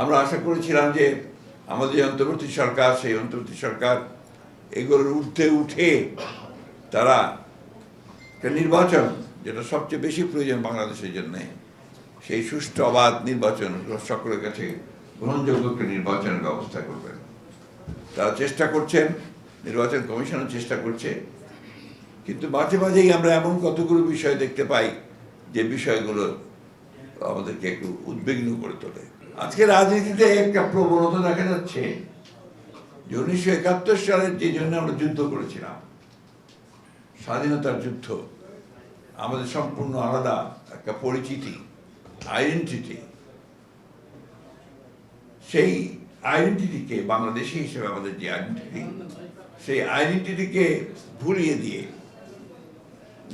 আমরা আশা করেছিলাম যে আমাদের অন্তর্বর্তী সরকার, সেই অন্তর্বর্তী সরকার এগুলোর ঊর্ধ্বে উঠে তারা একটা নির্বাচন যেটা সবচেয়ে বেশি প্রয়োজন বাংলাদেশের জন্যে, সেই সুষ্ঠু, অবাধ নির্বাচন, সকলের কাছে গ্রহণযোগ্য একটা নির্বাচনের ব্যবস্থা করবেন তারা চেষ্টা করছেন, নির্বাচন কমিশনও চেষ্টা করছে। কিন্তু মাঝে মাঝেই আমরা এমন কতগুলো বিষয় দেখতে পাই, যে বিষয়গুলো আমাদেরকে একটু উদ্বিগ্ন করে তোলে। আজকে রাজনীতিতে একটা প্রবণতা দেখা যাচ্ছে। যে উনিশশো একাত্তর সালের যে জন্য আমরা যুদ্ধ করেছিলাম, স্বাধীনতার যুদ্ধ, আমাদের সম্পূর্ণ আলাদা একটা পরিচিতি আইডেন্টিটি সেই আইডেন্টিটিকে বাংলাদেশি হিসেবে আমাদের যে আইডেন্টিটি সেই আইডেন্টিটিকে ভুলিয়ে দিয়ে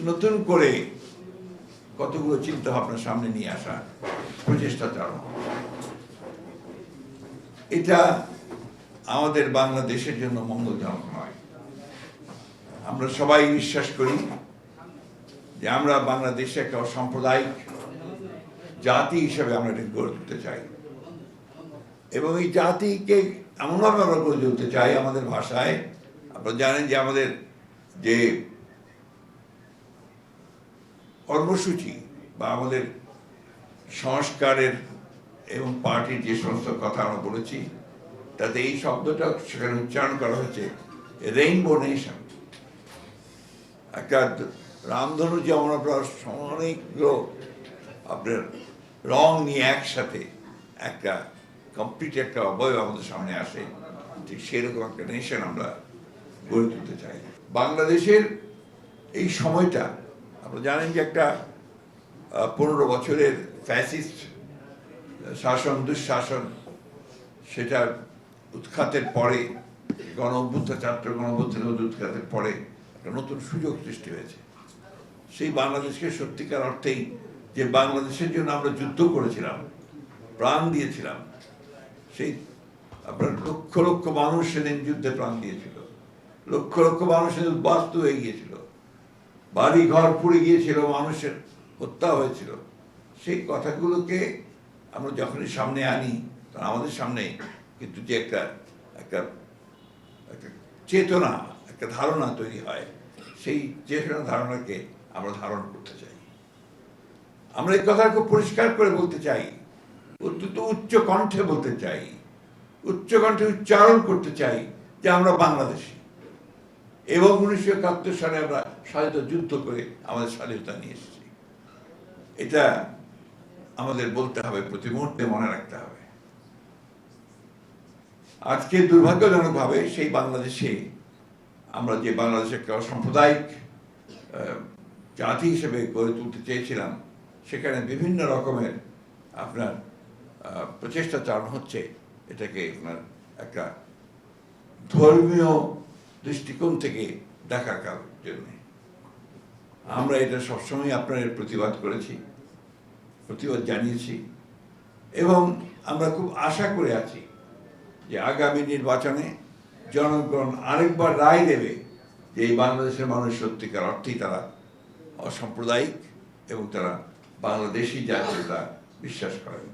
নতুন করে কতগুলো চিন্তা ভাবনা সামনে নিয়ে আসা প্রচেষ্টা চালানো। এটা আমাদের বাংলাদেশের জন্য মঙ্গলজনক নয়। আমরা সবাই বিশ্বাস করি যে আমরা বাংলাদেশে একটা সাম্প্রদায়িক জাতি হিসেবে আমরা এটা গড়ে তুলতে চাই। এবং এই জাতিকে এমনভাবে আমরা গড়ে তুলতে চাই আমাদের ভাষায়। আপনারা জানেন যে আমাদের যে কর্মসূচি বা আমাদের সংস্কারের এবং পার্টির যে সমস্ত কথা আমরা বলেছি, তাতে এই শব্দটা সেখানে উচ্চারণ করা হয়েছে রেইনবো নেশন একটা রামধনু যেমন আপনার অনেকগুলো আপনার রং নিয়ে একসাথে একটা কমপ্লিট একটা অবয়ব আমাদের সামনে আসে, ঠিক সেরকম একটা নেশন আমরা গড়ে তুলতে চাই। বাংলাদেশের এই সময়টা, আপনারা জানেন যে একটা পনেরো বছরের ফ্যাসিস্ট শাসন, দুঃশাসন, সেটা উৎখাতের পরে, গণ অভ্যুত্থান, ছাত্র গণ অভ্যুত্থানের উৎখাতের পরে একটা নতুন সুযোগ সৃষ্টি হয়েছে। সেই বাংলাদেশকে সত্যিকার অর্থেই যে বাংলাদেশের জন্য আমরা যুদ্ধ করেছিলাম, প্রাণ দিয়েছিলাম, সেই আপনার লক্ষ লক্ষ মানুষ সেদিন যুদ্ধে প্রাণ দিয়েছিল। লক্ষ লক্ষ মানুষ সেদিন বাস্তু হয়ে গিয়েছিল। বাড়ি ঘর পুড়ে গিয়েছিল, মানুষের হত্যা হয়েছিল। সেই কথাগুলোকে আমরা যখনই সামনে আনি তখন আমাদের সামনে কিন্তু যে একটা একটা একটা চেতনা, একটা ধারণা তৈরি হয়, সেই চেতনা ধারণাকে আমরা ধারণ করতে চাই। আমরা এই কথা খুব পরিষ্কার করে বলতে চাই, অত্যন্ত উচ্চ কণ্ঠে বলতে চাই, উচ্চ কণ্ঠে উচ্চারণ করতে চাই যে আমরা বাংলাদেশি। এবং উনিশশো একাত্তর সালে আমরা স্বাধীনতা যুদ্ধ করে আমাদের স্বাধীনতা নিয়ে এসেছি। এটা আমাদের বলতে হবে প্রতি মুহূর্তে মনে রাখতে হবে। আজকে দুর্ভাগ্যজনকভাবে সেই বাংলাদেশে আমরা যে বাংলাদেশে একটা সাম্প্রদায়িক আহ, জাতি হিসেবে গড়ে তুলতে চেয়েছিলাম সেখানে বিভিন্ন রকমের আপনার প্রচেষ্টা চালানো হচ্ছে। এটাকে আপনার একটা ধর্মীয় দৃষ্টিকোণ থেকে দেখার জন্য আমরা এটা সবসময় আপনার প্রতিবাদ করেছি। প্রতিবাদ জানিয়েছি। এবং আমরা খুব আশা করে আছি যে আগামী নির্বাচনে জনগণ আরেকবার রায় দেবে যে এই বাংলাদেশের মানুষ সত্যিকার অর্থেই তারা অসাম্প্রদায়িক এবং তারা বাংলাদেশি জাতীয়তা বিশ্বাস করেন।